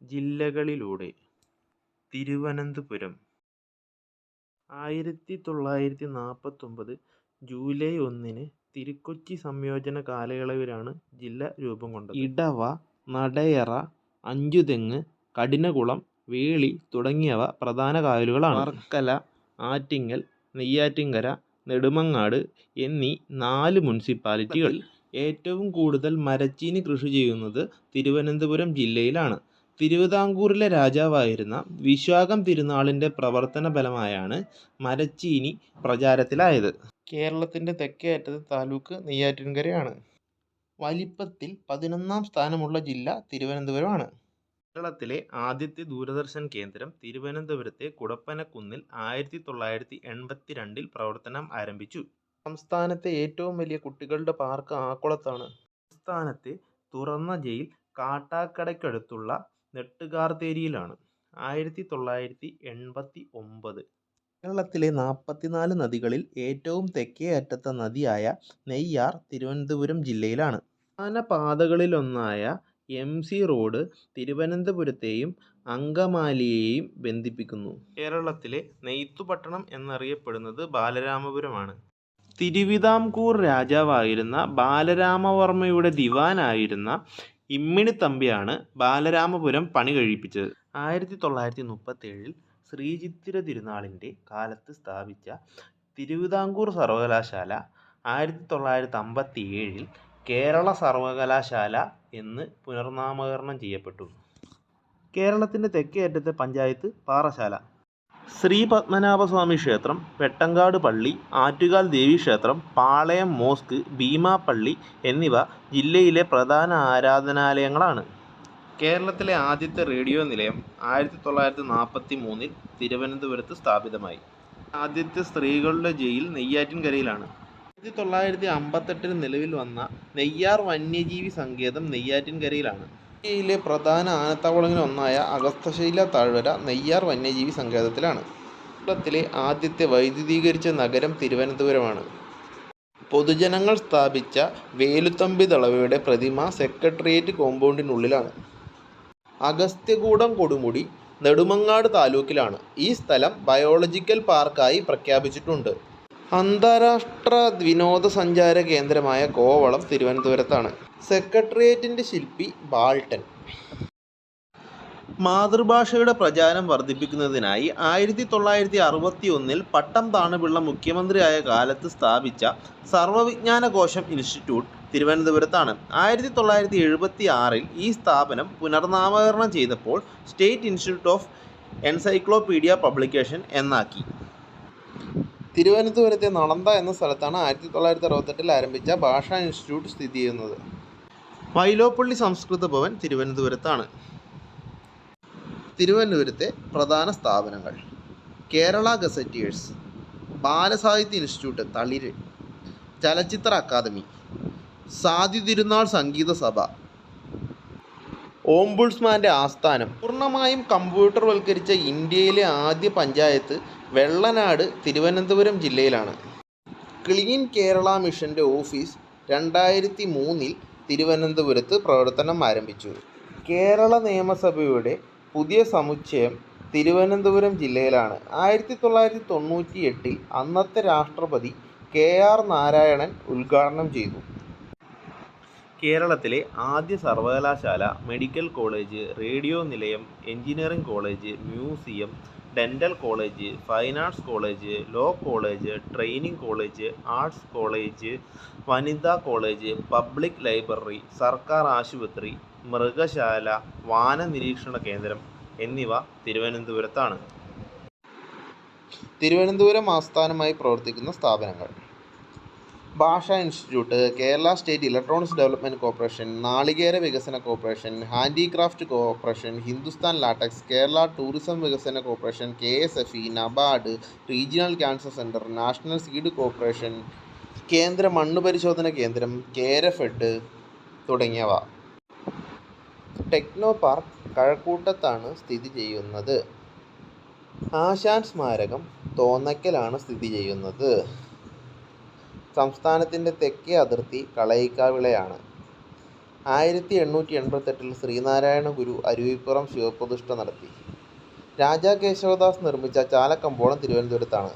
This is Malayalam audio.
ജില്ലകളിലൂടെ. തിരുവനന്തപുരം. ആയിരത്തി തൊള്ളായിരത്തി നാൽപ്പത്തൊമ്പത് ജൂലൈ ഒന്നിന് തിരുക്കൊച്ചി സംയോജന കാലയളവിലാണ് ജില്ല രൂപം കൊണ്ടത്. ഇടവ നടയറ അഞ്ചുതെങ്ങ് കഠിനകുളം വേളി തുടങ്ങിയവ പ്രധാന കായലുകളാണ്. വർക്കല ആറ്റിങ്ങൽ നെയ്യാറ്റിൻകര നെടുമങ്ങാട് എന്നീ നാല് മുനിസിപ്പാലിറ്റികൾ. ഏറ്റവും കൂടുതൽ മരച്ചീനി കൃഷി ചെയ്യുന്നത് തിരുവനന്തപുരം ജില്ലയിലാണ്. തിരുവിതാംകൂറിലെ രാജാവായിരുന്ന വിശ്വാകം തിരുനാളിന്റെ പ്രവർത്തന ഫലമായാണ് മരച്ചീനി പ്രചാരത്തിലായത്. കേരളത്തിന്റെ തെക്കേ അറ്റത്തെ താലൂക്ക് നെയ്യാറ്റിൻകരയാണ്. വലിപ്പത്തിൽ പതിനൊന്നാം സ്ഥാനമുള്ള ജില്ല തിരുവനന്തപുരമാണ്. കേരളത്തിലെ ആദ്യത്തെ ദൂരദർശൻ കേന്ദ്രം തിരുവനന്തപുരത്തെ കുടപ്പനക്കുന്നിൽ ആയിരത്തി തൊള്ളായിരത്തി എൺപത്തി രണ്ടിൽ പ്രവർത്തനം ആരംഭിച്ചു. സംസ്ഥാനത്തെ ഏറ്റവും വലിയ കുട്ടികളുടെ പാർക്ക് ആക്കുളത്താണ്. സംസ്ഥാനത്തെ തുറന്ന ജയിൽ കാട്ടാക്കടയ്ക്കടുത്തുള്ള നെട്ടുകാർത്തേരിയിലാണ്. ആയിരത്തി തൊള്ളായിരത്തി എൺപത്തി ഒമ്പത് കേരളത്തിലെ നാൽപ്പത്തിനാല് നദികളിൽ ഏറ്റവും തെക്കേ അറ്റത്തെ നദിയായ നെയ്യാർ തിരുവനന്തപുരം ജില്ലയിലാണ്. പ്രധാന പാതകളിലൊന്നായ എം സി റോഡ് തിരുവനന്തപുരത്തെയും അങ്കമാലിയെയും ബന്ധിപ്പിക്കുന്നു. കേരളത്തിലെ നെയ്ത്തുപട്ടണം എന്നറിയപ്പെടുന്നത് ബാലരാമപുരമാണ്. തിരുവിതാംകൂർ രാജാവായിരുന്ന ബാലരാമവർമ്മയുടെ ദിവാനായിരുന്ന ഇമ്മിണിത്തമ്പിയാണ് ബാലരാമപുരം പണി കഴിപ്പിച്ചത്. ആയിരത്തി തൊള്ളായിരത്തി മുപ്പത്തേഴിൽ ശ്രീചിത്തിര തിരുനാളിന്റെ കാലത്ത് സ്ഥാപിച്ച തിരുവിതാംകൂർ സർവകലാശാല ആയിരത്തി തൊള്ളായിരത്തി അമ്പത്തി ഏഴിൽ കേരള സർവകലാശാല എന്ന് പുനർനാമകരണം ചെയ്യപ്പെട്ടു. കേരളത്തിന്റെ തെക്കേ അറ്റത്തെ പഞ്ചായത്ത് പാറശാല. ശ്രീ പത്മനാഭസ്വാമി ക്ഷേത്രം വെട്ടങ്കാട് പള്ളി ആറ്റുകാൽ ദേവീക്ഷേത്രം പാളയം മോസ്ക് ഭീമാപ്പള്ളി എന്നിവ ജില്ലയിലെ പ്രധാന ആരാധനാലയങ്ങളാണ്. കേരളത്തിലെ ആദ്യത്തെ റേഡിയോ നിലയം ആയിരത്തി തൊള്ളായിരത്തി നാൽപ്പത്തി മൂന്നിൽ തിരുവനന്തപുരത്ത് സ്ഥാപിതമായി. ആദ്യത്തെ സ്ത്രീകളുടെ ജയിൽ നെയ്യാറ്റിൻകരയിലാണ്. ആയിരത്തി തൊള്ളായിരത്തി അമ്പത്തെട്ടിൽ നിലവിൽ വന്ന നെയ്യാർ വന്യജീവി സങ്കേതം നെയ്യാറ്റിൻകരയിലാണ്. ഇന്ത്യയിലെ പ്രധാന ആനത്താവളങ്ങളിൽ ഒന്നായ അഗസ്തശൈല താഴ്വര നെയ്യാർ വന്യജീവി സങ്കേതത്തിലാണ്. കേരളത്തിലെ ആദ്യത്തെ വൈദ്യുതീകരിച്ച നഗരം തിരുവനന്തപുരമാണ്. പൊതുജനങ്ങൾ സ്ഥാപിച്ച വേലുത്തമ്പി ദളവയുടെ പ്രതിമ സെക്രട്ടേറിയറ്റ് കോമ്പൗണ്ടിനുള്ളിലാണ്. അഗസ്ത്യകൂടം കൊടുമുടി നെടുമങ്ങാട് താലൂക്കിലാണ്. ഈ സ്ഥലം ബയോളജിക്കൽ പാർക്കായി പ്രഖ്യാപിച്ചിട്ടുണ്ട്. അന്താരാഷ്ട്ര വിനോദസഞ്ചാര കേന്ദ്രമായ കോവളം തിരുവനന്തപുരത്താണ്. സെക്രട്ടേറിയറ്റിന്റെ ശില്പി ബാൾട്ടൻ. മാതൃഭാഷയുടെ പ്രചാരം വർദ്ധിപ്പിക്കുന്നതിനായി ആയിരത്തി തൊള്ളായിരത്തി അറുപത്തി ഒന്നിൽ പട്ടം താണുപിള്ള മുഖ്യമന്ത്രിയായ കാലത്ത് സ്ഥാപിച്ച സർവവിജ്ഞാന കോശം ഇൻസ്റ്റിറ്റ്യൂട്ട് തിരുവനന്തപുരത്താണ്. ആയിരത്തി തൊള്ളായിരത്തി എഴുപത്തി ആറിൽ ഈ സ്ഥാപനം പുനർനാമകരണം ചെയ്തപ്പോൾ state institute of encyclopedia publication എന്നാക്കി. തിരുവനന്തപുരത്തെ നളന്ത എന്ന സ്ഥലത്താണ് ആയിരത്തി തൊള്ളായിരത്തി അറുപത്തെട്ടിൽ ആരംഭിച്ച ഭാഷാ ഇൻസ്റ്റിറ്റ്യൂട്ട് സ്ഥിതി ചെയ്യുന്നത്. വൈലോപ്പള്ളി സംസ്കൃത ഭവൻ തിരുവനന്തപുരത്താണ്. തിരുവനന്തപുരത്തെ പ്രധാന സ്ഥാപനങ്ങൾ. കേരള ഗസറ്റേഴ്സ് ബാലസാഹിത്യ ഇൻസ്റ്റിറ്റ്യൂട്ട് തളിര് ചലച്ചിത്ര അക്കാദമി സാധി തിരുനാൾ സംഗീത സഭ ഓംബുഡ്സ്മാന്റെ ആസ്ഥാനം. പൂർണമായും കമ്പ്യൂട്ടർവൽക്കരിച്ച ഇന്ത്യയിലെ ആദ്യ പഞ്ചായത്ത് വെള്ളനാട് തിരുവനന്തപുരം ജില്ലയിലാണ്. ക്ലീൻ കേരള മിഷന്റെ ഓഫീസ് രണ്ടായിരത്തി മൂന്നിൽ തിരുവനന്തപുരത്ത് പ്രവർത്തനം ആരംഭിച്ചു. കേരള നിയമസഭയുടെ പുതിയ സമുച്ചയം തിരുവനന്തപുരം ജില്ലയിലാണ്. ആയിരത്തി തൊള്ളായിരത്തി തൊണ്ണൂറ്റി എട്ടിൽ അന്നത്തെ രാഷ്ട്രപതി കെ ആർ നാരായണൻ ഉദ്ഘാടനം ചെയ്തു. കേരളത്തിലെ ആദ്യ സർവകലാശാല മെഡിക്കൽ കോളേജ് റേഡിയോ നിലയം engineering college museum dental college fine arts college law college training college arts college വനിതാ കോളേജ് പബ്ലിക് ലൈബ്രറി സർക്കാർ ആശുപത്രി മൃഗശാല വാന നിരീക്ഷണ കേന്ദ്രം എന്നിവ തിരുവനന്തപുരത്താണ്. തിരുവനന്തപുരം ആസ്ഥാനമായി പ്രവർത്തിക്കുന്ന സ്ഥാപനങ്ങൾ. ഭാഷാ institute Kerala state electronics development corporation നാളികേര വികസന corporation handicraft corporation Hindustan latex Kerala tourism വികസന corporation K S F E NABARD regional cancer centre national seed corporation കേന്ദ്ര മണ്ണ് പരിശോധന കേന്ദ്രം കേരഫെഡ് തുടങ്ങിയവ. ടെക്നോ പാർക്ക് കഴക്കൂട്ടത്താണ് സ്ഥിതി ചെയ്യുന്നത്. ആശാൻ സ്മാരകം തോന്നക്കലാണ് സ്ഥിതി ചെയ്യുന്നത്. സംസ്ഥാനത്തിന്റെ തെക്കേ അതിർത്തി കളയിക്കാവിളയാണ്. ആയിരത്തി എണ്ണൂറ്റി എൺപത്തെട്ടിൽ ശ്രീനാരായണ ഗുരു അരുവിപ്പുറം ശിവപ്രതിഷ്ഠ നടത്തി. രാജാ കേശവദാസ് നിർമ്മിച്ച ചാലക്കമ്പോളം തിരുവനന്തപുരത്താണ്.